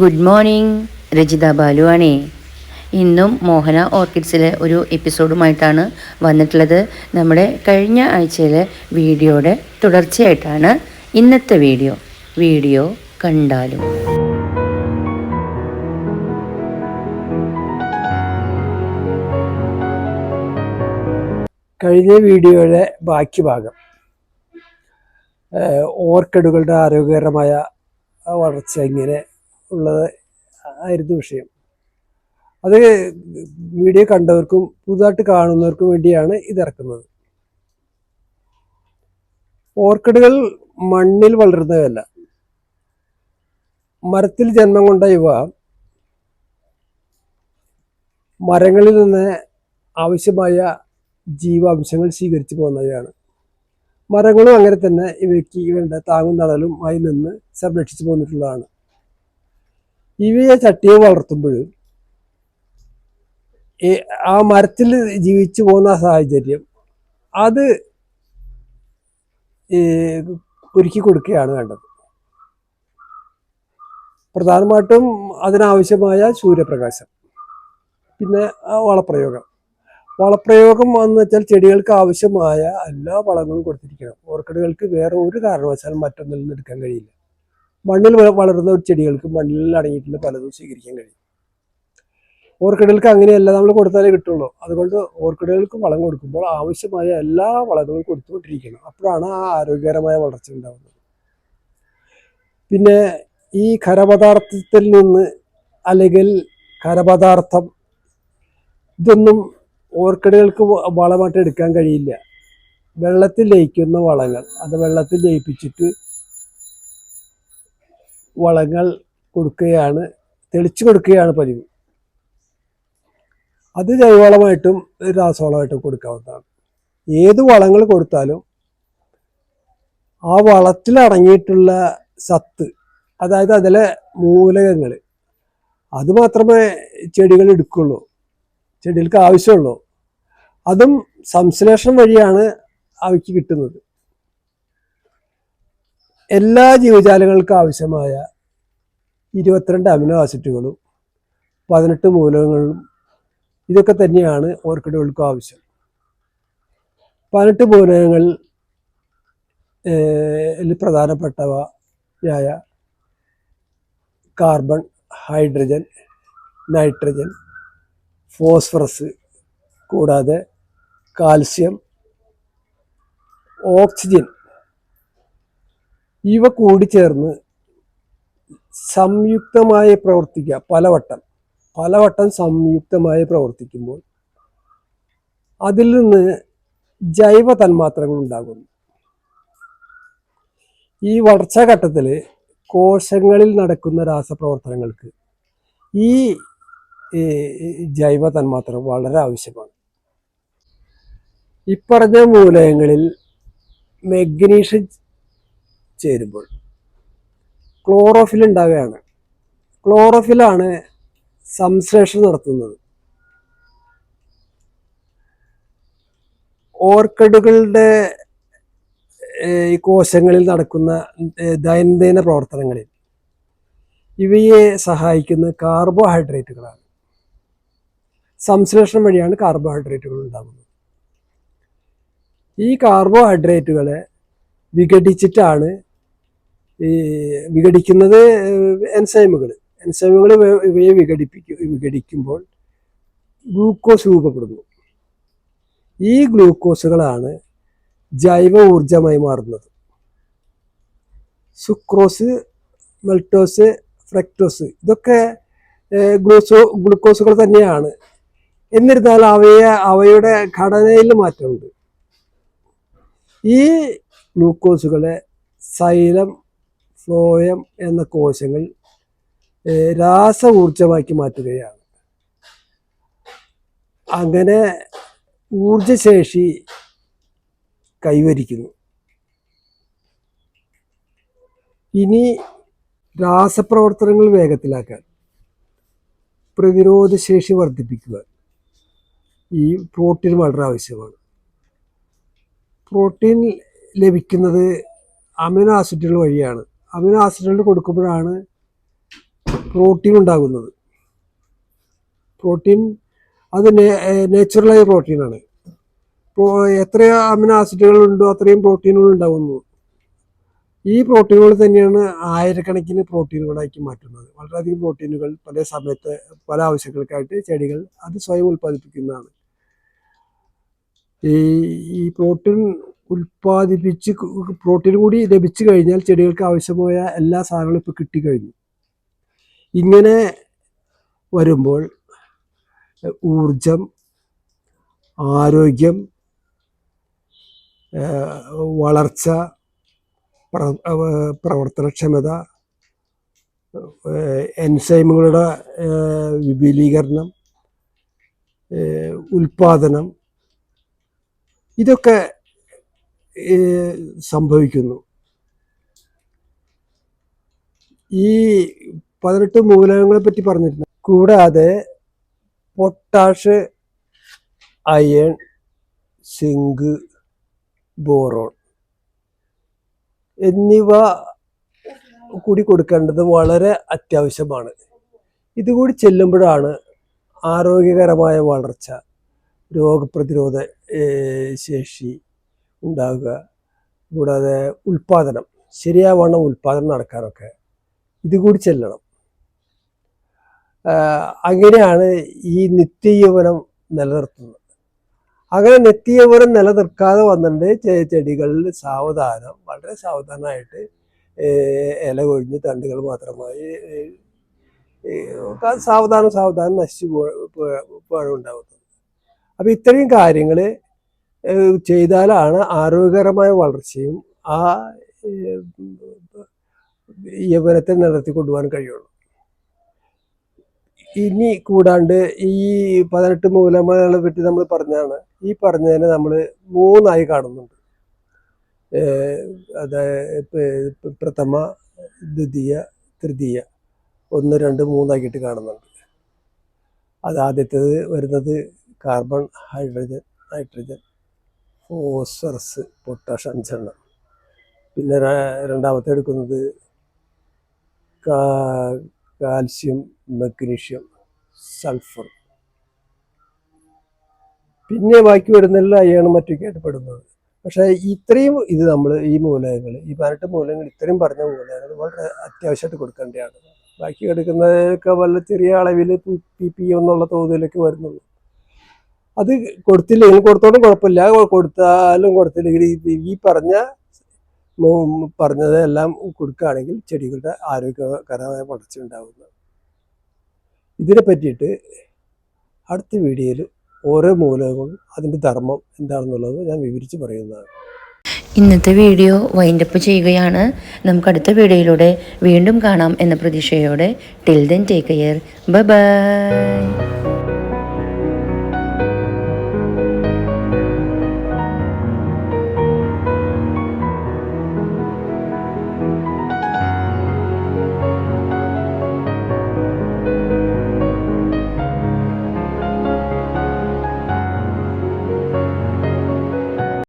Good morning Rajitha ആണേ ഇന്നും മോഹന ഓർക്കിഡ്സിലെ ഒരു എപ്പിസോഡുമായിട്ടാണ് വന്നിട്ടുള്ളത്. നമ്മുടെ കഴിഞ്ഞ ആഴ്ചയിലെ വീഡിയോയുടെ തുടർച്ചയായിട്ടാണ് ഇന്നത്തെ വീഡിയോ. വീഡിയോ കണ്ടാലും. കഴിഞ്ഞ വീഡിയോയുടെ ബാക്കി ഭാഗം. ഓർക്കിഡുകളുടെ ആരോഗ്യകരമായ വളർച്ച എങ്ങനെ ഉള്ളത് ആയിരുന്നു വിഷയം. അത് വീഡിയോ കണ്ടവർക്കും പുതുതായിട്ട് കാണുന്നവർക്കും വേണ്ടിയാണ് ഇത് ഇറക്കുന്നത് ഓർക്കിഡുകൾ മണ്ണിൽ വളരുന്നതല്ല. മരത്തിൽ ജന്മം കൊണ്ട ഇവ മരങ്ങളിൽ നിന്ന് ആവശ്യമായ ജീവാംശങ്ങൾ സ്വീകരിച്ചു പോകുന്നവയാണ്. മരങ്ങളും അങ്ങനെ തന്നെ ഇവയ്ക്ക് വേണ്ട താങ്ങും ആയി നിന്ന് സംരക്ഷിച്ചു പോന്നിട്ടുള്ളതാണ്. ഇവയെ ചട്ടിയെ വളർത്തുമ്പോൾ ആ മരത്തിൽ ജീവിച്ചു പോകുന്ന സാഹചര്യം അത് ഒരുക്കി കൊടുക്കുകയാണ് വേണ്ടത്. പ്രധാനമായിട്ടും അതിനാവശ്യമായ സൂര്യപ്രകാശം പിന്നെ വളപ്രയോഗം. വളപ്രയോഗം എന്ന് വെച്ചാൽ ചെടികൾക്ക് ആവശ്യമായ എല്ലാ വളങ്ങളും കൊടുത്തിരിക്കണം. ഓർക്കിഡുകൾക്ക് വേറെ ഒരു കാരണവശാലും മറ്റൊന്നിൽ നിന്ന് എടുക്കാൻ കഴിയില്ല. മണ്ണിൽ വളരുന്ന ഒരു ചെടികൾക്ക് മണ്ണിൽ അടങ്ങിയിട്ടുള്ള പലതും സ്വീകരിക്കാൻ കഴിയും. ഓർക്കിഡുകൾക്ക് അങ്ങനെയല്ല നമ്മൾ കൊടുത്താലേ കിട്ടുള്ളൂ. അതുകൊണ്ട് ഓർക്കിഡുകൾക്ക് വളം കൊടുക്കുമ്പോൾ ആവശ്യമായ എല്ലാ വളങ്ങളും കൊടുത്തുകൊണ്ടിരിക്കണം. അപ്പോഴാണ് ആ ആരോഗ്യകരമായ വളർച്ച ഉണ്ടാകുന്നത് പിന്നെ ഈ ഖരപദാർത്ഥത്തിൽ നിന്ന് അല്ലെങ്കിൽ ഖരപദാർത്ഥം ഇതൊന്നും ഓർക്കിഡുകൾക്ക് വളമായിട്ട് എടുക്കാൻ കഴിയില്ല. വെള്ളത്തിൽ ലയിക്കുന്ന വളങ്ങൾ അത് വെള്ളത്തിൽ ലയിപ്പിച്ചിട്ട് വളങ്ങൾ കൊടുക്കുകയാണ് തെളിച്ചു കൊടുക്കുകയാണ് പതിവ്. അത് ജൈവവളമായിട്ടും രാസവളമായിട്ടും കൊടുക്കാവുന്നതാണ്. ഏത് വളങ്ങൾ കൊടുത്താലും ആ വളത്തിലടങ്ങിയിട്ടുള്ള സത്ത് അതായത് അതിലെ മൂലകങ്ങൾ അത് മാത്രമേ ചെടികൾ എടുക്കുള്ളൂ ചെടികൾക്ക് ആവശ്യമുള്ളൂ. അതും സംശ്ലേഷണം വഴിയാണ് അവയ്ക്ക് കിട്ടുന്നത്. എല്ലാ ജീവജാലങ്ങൾക്കും ആവശ്യമായ ഇരുപത്തിരണ്ട് അമിനോ ആസിഡുകളും പതിനെട്ട് മൂലകങ്ങളും ഇതൊക്കെ തന്നെയാണ് ഓർക്കിഡുകൾക്കും ആവശ്യം. പതിനെട്ട് മൂലകങ്ങൾ പ്രധാനപ്പെട്ടവയായ കാർബൺ ഹൈഡ്രജൻ നൈട്രജൻ ഫോസ്ഫറസ് കൂടാതെ കാൽസ്യം ഓക്സിജൻ ഇവ കൂടിച്ചേർന്ന് സംയുക്തമായി പ്രവർത്തിക്കുക. പലവട്ടം. പലവട്ടം സംയുക്തമായി പ്രവർത്തിക്കുമ്പോൾ അതിൽ നിന്ന് ജൈവ തന്മാത്രകൾ ഉണ്ടാകുന്നു. ഈ വളർച്ചാഘട്ടത്തിൽ കോശങ്ങളിൽ നടക്കുന്ന രാസപ്രവർത്തനങ്ങൾക്ക് ഈ ജൈവ തന്മാത്ര വളരെ ആവശ്യമാണ്. ഇപ്പറഞ്ഞ മൂലകങ്ങളിൽ മെഗ്നീഷ്യം ചേരുമ്പോൾ ക്ലോറോഫിൽ ഉണ്ടാവുകയാണ് ക്ലോറോഫിലാണ് സംശ്ലേഷണം നടത്തുന്നത്. ഓർക്കിഡുകളുടെ ഈ കോശങ്ങളിൽ നടക്കുന്ന ദൈനംദിന പ്രവർത്തനങ്ങളിൽ ഇവയെ സഹായിക്കുന്ന കാർബോഹൈഡ്രേറ്റുകളാണ്. സംശ്ലേഷണം വഴിയാണ് കാർബോഹൈഡ്രേറ്റുകൾ ഉണ്ടാകുന്നത്. ഈ കാർബോഹൈഡ്രേറ്റുകളെ വിഘടിച്ചിട്ടാണ് ഈ വിഘടിക്കുന്നത് എൻസൈമുകൾ എൻസൈമുകൾ ഇവയെ വിഘടിപ്പിക്കും വിഘടിക്കുമ്പോൾ ഗ്ലൂക്കോസ് രൂപപ്പെടുന്നു. ഈ ഗ്ലൂക്കോസുകളാണ് ജൈവ ഊർജമായി മാറുന്നത്. സുക്രോസ് മെൽട്ടോസ് ഫ്രക്ടോസ് ഇതൊക്കെ ഗ്ലൂസോ ഗ്ലൂക്കോസുകൾ തന്നെയാണ്. എന്നിരുന്നാൽ അവയെ അവയുടെ ഘടനയിൽ മാറ്റമുണ്ട്. ഈ ഗ്ലൂക്കോസുകളെ സൈലം ഫ്ലോയം എന്ന കോശങ്ങൾ രാസ ഊർജമാക്കി മാറ്റുകയാണ്. അങ്ങനെ ഊർജശേഷി കൈവരിക്കുന്നു. ഇനി രാസപ്രവർത്തനങ്ങൾ വേഗത്തിലാക്കാൻ പ്രതിരോധശേഷി വർദ്ധിപ്പിക്കുക ഈ പ്രോട്ടീൻ വളരെ ആവശ്യമാണ്. പ്രോട്ടീൻ ലഭിക്കുന്നത് അമിനോ ആസിഡുകൾ വഴിയാണ്. അമിനോ ആസിഡുകൾ കൊടുക്കുമ്പോഴാണ് പ്രോട്ടീൻ ഉണ്ടാകുന്നത്. പ്രോട്ടീൻ അത് നേച്ചുറലായ പ്രോട്ടീനാണ് ഇപ്പോൾ എത്ര അമിനോ ആസിഡുകൾ ഉണ്ടോ അത്രയും പ്രോട്ടീനുകൾ ഉണ്ടാകുന്നു ഈ പ്രോട്ടീനുകൾ തന്നെയാണ് ആയിരക്കണക്കിന് പ്രോട്ടീനുകളാക്കി മാറ്റുന്നത്. വളരെയധികം പ്രോട്ടീനുകൾ പല സമയത്ത് പല ആവശ്യങ്ങൾക്കായിട്ട് ചെടികൾ അത് സ്വയം ഉൽപ്പാദിപ്പിക്കുന്നതാണ്. ഈ ഈ പ്രോട്ടീൻ ഉൽപ്പാദിപ്പിച്ച് പ്രോട്ടീൻ കൂടി ലഭിച്ചു കഴിഞ്ഞാൽ ചെടികൾക്ക് ആവശ്യമായ എല്ലാ സാധനങ്ങളും ഇപ്പോൾ കിട്ടിക്കഴിഞ്ഞു. ഇങ്ങനെ വരുമ്പോൾ ഊർജം ആരോഗ്യം വളർച്ച പ്രവർത്തനക്ഷമത എൻസൈമുകളുടെ വിപുലീകരണം ഉൽപാദനം ഇതൊക്കെ സംഭവിക്കുന്നു. ഈ പതിനെട്ട് മൂലകങ്ങളെ പറ്റി പറഞ്ഞിരുന്നു. കൂടാതെ പൊട്ടാഷ് അയൺ സിങ്ക് ബോറോൺ എന്നിവ കൂടി കൊടുക്കേണ്ടത് വളരെ അത്യാവശ്യമാണ്. ഇതുകൂടി ചെല്ലുമ്പോഴാണ് ആരോഗ്യകരമായ വളർച്ച രോഗപ്രതിരോധ ശേഷി ഉണ്ടാകുക കൂടാതെ ഉൽപാദനം ശരിയാവണ്ണം ഉൽപാദനം നടക്കാനൊക്കെ ഇതുകൂടി ചെല്ലണം. ആഹ് അങ്ങനെയാണ് ഈ നിത്യയൗവനം നിലനിർത്തുന്നത്. അങ്ങനെ നിത്യയൗവനം നിലനിർക്കാതെ വന്നിട്ട് ചെടികളിൽ സാവധാനം. വളരെ സാവധാനമായിട്ട് ഇല കൊഴിഞ്ഞ് തണ്ടുകൾ മാത്രമായി സാവധാനം സാവധാനം നശിച്ചു പോഴുണ്ടാവുന്നത് അപ്പോൾ ഇത്രയും കാര്യങ്ങൾ ചെയ്താലാണ് ആരോഗ്യകരമായ വളർച്ചയും ആ യൗവനത്തെ നിലനിർത്തി കൊണ്ടുപോകാൻ കഴിയുള്ളൂ. ഇനി കൂടാണ്ട് ഈ പതിനെട്ട് മൂലമകളെ പറ്റി നമ്മൾ പറഞ്ഞാണ് ഈ പറഞ്ഞതിനെ നമ്മൾ മൂന്നായി കാണുന്നുണ്ട്. അതായത് പ്രഥമ ദ്വിതീയ തൃതീയ ഒന്ന് രണ്ട് മൂന്നാക്കിയിട്ട് കാണുന്നുണ്ട്. അത് ആദ്യത്തേത് വരുന്നത് carbon hydrogen nitrogen phosphorus potash അഞ്ചെണ്ണം പിന്നെ രണ്ടാമത്തെ എടുക്കുന്നത് കാൽസ്യം മഗ്നീഷ്യം സൾഫർ പിന്നെ ബാക്കി വരുന്നില്ല അയാണ് മറ്റൊക്കെ ആയിട്ട് പക്ഷേ ഇത്രയും ഇത് നമ്മൾ ഈ മൂലകങ്ങൾ ഈ പതിനെട്ട് മൂലകങ്ങൾ ഇത്രയും പറഞ്ഞ മൂലകങ്ങൾ വളരെ അത്യാവശ്യമായിട്ട് കൊടുക്കേണ്ടതാണ് ബാക്കി എടുക്കുന്നതൊക്കെ വളരെ ചെറിയ അളവിൽ പി പി എന്നുള്ള തോതിലൊക്കെ വരുന്നുള്ളൂ അത് കൊടുത്തില്ലെങ്കിൽ കൊടുത്തോണ്ടും കുഴപ്പമില്ല. കൊടുത്താലും കൊടുത്തില്ലെങ്കിൽ ഈ- പറഞ്ഞ പറഞ്ഞതെല്ലാം കൊടുക്കുകയാണെങ്കിൽ ചെടികളുടെ ആരോഗ്യകരമായ വളർച്ച ഉണ്ടാകുന്നു ഇതിനെ പറ്റിയിട്ട് അടുത്ത വീഡിയോയിൽ ഓരോ മൂലകങ്ങളും അതിന്റെ ധർമ്മം എന്താണെന്നുള്ളത് ഞാൻ വിവരിച്ച് പറയുന്നതാണ്. ഇന്നത്തെ വീഡിയോ വൈൻഡപ്പ് ചെയ്യുകയാണ്. നമുക്ക് അടുത്ത വീഡിയോയിലൂടെ വീണ്ടും കാണാം എന്ന പ്രതീക്ഷയോടെ. Till then take care bye